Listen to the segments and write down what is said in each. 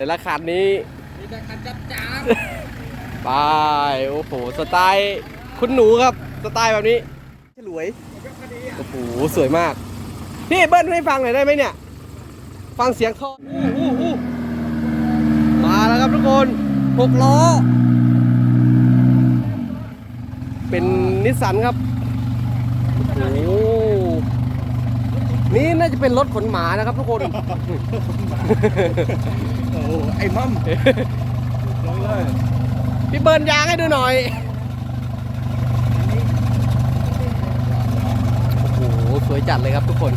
แต่ละคันนี้มีแต่คันจับจ้าบไปโอ้โหสไตล์คุณหนูครับสไตล์แบบนี้ฉลวยโอ้โหสวยมากพี่เบิ้ลให้ฟังหน่อยได้ไหมเนี่ย ฟังเสียงท่ออู้อู้อู้มาแล้วครับทุกคนหกล้อ เป็นนิสสันครับโอ้โห นี่น่าจะเป็นรถขนหมานะครับทุกคน โอ้โหไอ้มั่มลงเลยพี่เบิร์นยางให้ดูหน่อย โอ้โห สวยจัดเลยครับทุกคน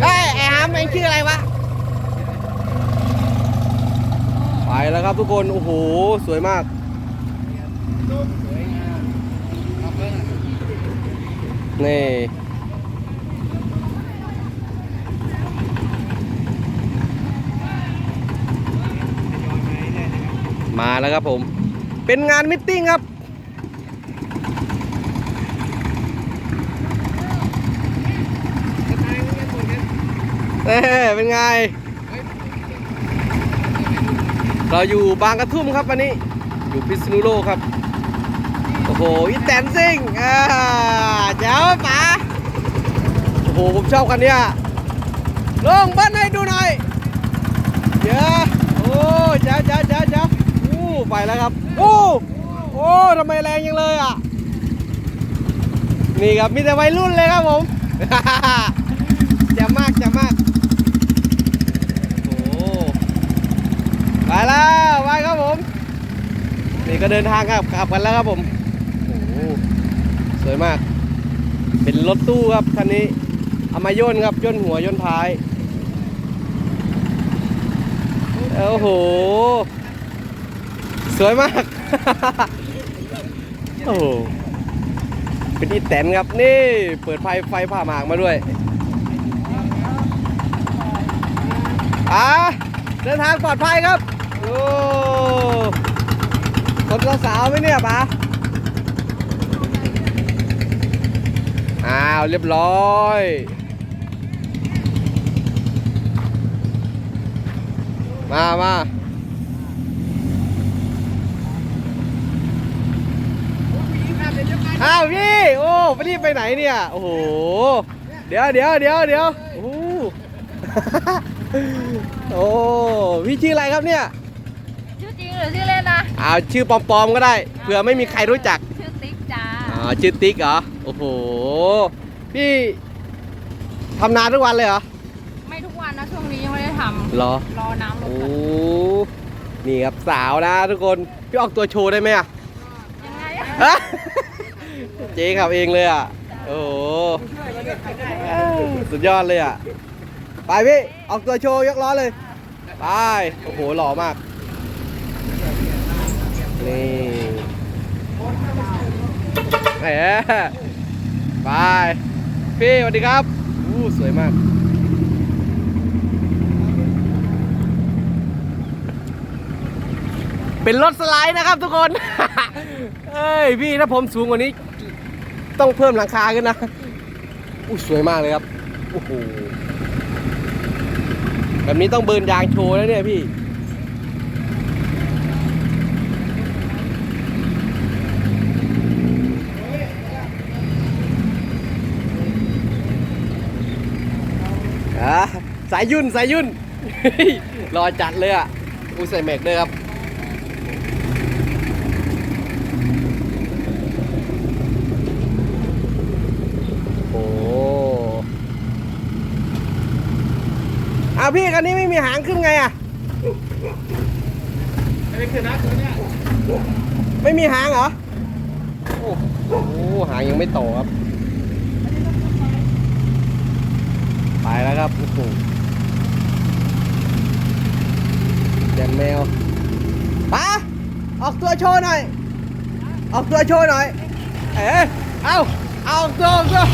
เฮ้ย ไอ้ฮามเองชื่ออะไรวะ ไปแล้วครับทุกคน โอ้โห สวยมาก สวยงามขับเลยนะ นี่มาแล้วครับผม เป็นงานมิทติ้งครับ เอ้เป็นไง เราอยู่บางกระทุ่มครับวันนี้ อยู่พิษณุโลกครับ โอ้โหอีแตนซิ่งอ่าเจ้าป๋าโอ้โห ผมชอบคันเนี้ยลงบิ้ลให้ดูหน่อยเดี๋ยวโอ้เจ้าเจ้าเจ้าเจ้าโอ้ไปแล้วครับโอ้โอ้ทำไมแรงยังเลยอะ นี่ครับมีแต่วัยรุ่นเลยครับผมแจ่มมากแจ่มมากโอ้ไปแล้วไปครับผม นี่ก็เดินทางครับขับกันแล้วครับผม สวยมาก เป็นรถตู้ครับคันนี้เอามาย่นครับย่นหัวย่นท้าย โอ้โห สวยมาก โอ้โห เป็นอีแตนครับนี่เปิดไฟไฟผ่าหมากมาด้วยอะเดินทางปลอดภัยครับ โอ้คนสาวๆไหมเนี่ยป๋า อ้าวเรียบร้อยมามาอ้าวพี่ โอ้ไปรีบไปไหนเนี่ย โอ้โห เดี๋ยวเดี๋ยวเดี๋ยวเดี๋ยวโอ้โหโอ้พี่ชื่ออะไรครับเนี่ย ชื่อจริงหรือชื่อเล่นนะเอาชื่อปลอมๆก็ได้ เผื่อไม่มีใครรู้จัก ชื่อติ๊กจ้า อ๋อ ชื่อติ๊กเหรอ โอ้โห พี่ทำนานทุกวันเลยเหรอ ไม่ทุกวันนะช่วงนี้ยังไม่ได้ทเหรอำรอน้ำลโอ้งก่อนนี่ครับสาวนะทุกคน พี่ออกตัวโชว์ได้ไหมอะ ยังไงอะฮะเจ๊ขับเองเลยอะ โอ้โหสุดยอดเลยอะ ไปพี่ ออกตัวโชว์ยกล้อเลย ไป โอ้โห หล่อมาก นี่แหม ไปพี่สวัสดีครับอู้สวยมาก เป็นรถสไลด์นะครับทุกคน เอ้ยพี่ถ้าผมสูงกว่านี้ ต้องเพิ่มหลังคาขึ้นนะอู้สวยมากเลยครับโอ้โหแบบนี้ต้องเบิร์นยางโชว์แล้วเนี่ยพี่ อะสายยุ่นสายยุ่น รอจัดเลยอะอูใส่แม็กด้วยครับโอ้เอาพี่คันนี้ไม่มีหางขึ้นไงอะไอ้คือนักตัวเนี้ยไม่มีหางเหรอโอ้โหหางยังไม่โตครับ ไปแล้วครับโอ้โห แมวป้าออกตัวโชว์หน่อย ออกตัวโชว์หน่อย เอ๋เอาเอาออกตัวออกตัว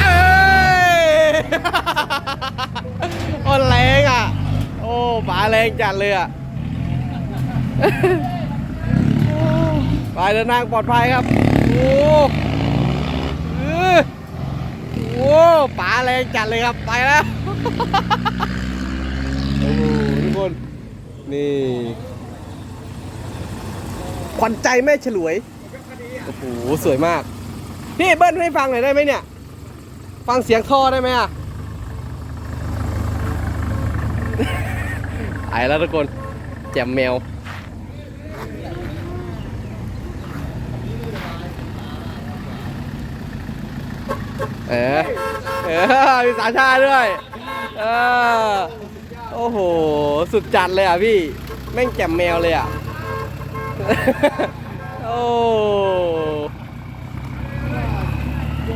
เอ้ยโอ้แรงอะ โอ้ป๋าแรงจัดเลยอะไปเดินทางปลอดภัยครับ โอ้โอ้ป๋าแรงจัดเลยครับ ไปแล้ว โอ้ทุกคน นี่ ขวัญใจแม่ฉลวย โอ้โห สวยมาก พี่เบิ้ลให้ฟังหน่อยได้ไหมเนี่ย ฟังเสียงท่อได้ไหมอะไปแล้วทุกคน แจ่มแมว เออเออมีสาชาด้วย เออ โอ้โห สุดจัดเลยอะพี่ แม่งแจ่มแมวเลยอะ โอ้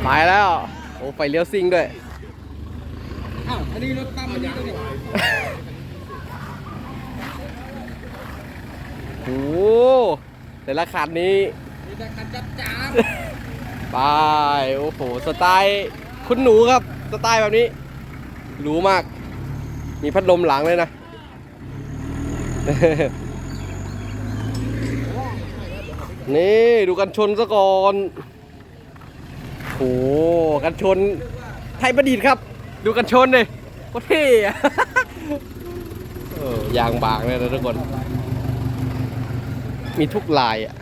ไปแล้ว โอ้ไฟเลี้ยวซิ่งด้วย อ้าวอันนี้รถตั้มอันนี้ตัวนี้โอ้แต่ละคันนี้มีแต่คันจับจ้าไปโอ้โห สไตล์คุณหนูครับ สไตล์แบบนี้หรูมาก มีพัดลมหลังเลยนะ นี่ดูกันชนซะก่อนโอ้กันชน ไทยประดิษฐ์ครับ ดูกันชนเลยโคตรเท่เออยางบางเลยนะทุกคน มีทุกลายอะ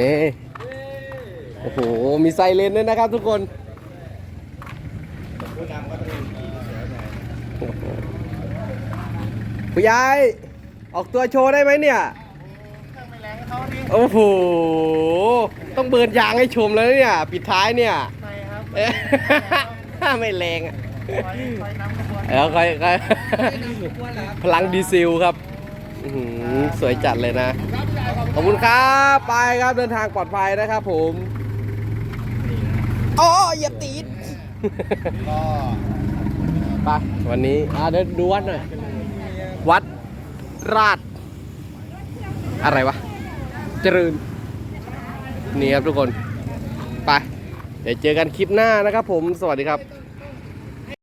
นี่โอ้โห มีไซเรนด้วยนะครับทุกคนโอ้โห ผู้ใหญ่ออกตัวโชว์ได้ไหมเนี่ย โอ้โห ต้องเบิร์นยางให้ชมแล้วเนี่ย ปิดท้ายเนี่ยใช่ครับเอ๊ะไม่แรงอะไฟไฟน้ำขบวนแล้วค่อยค่อยขบวนเหรอครับพลังดีเซลครับอื้อหือสวยจัดเลยนะ ขอบคุณครับ ไปครับเดินทางปลอดภัยนะครับผมอ๋ออย่าตีดก็ไปวันนี้อ่าเดินดูวัดหน่อย วัดราช อะไรวะ เจริญ นี่ครับทุกคน ไป เดี๋ยวเจอกันคลิปหน้านะครับผม สวัสดีครับ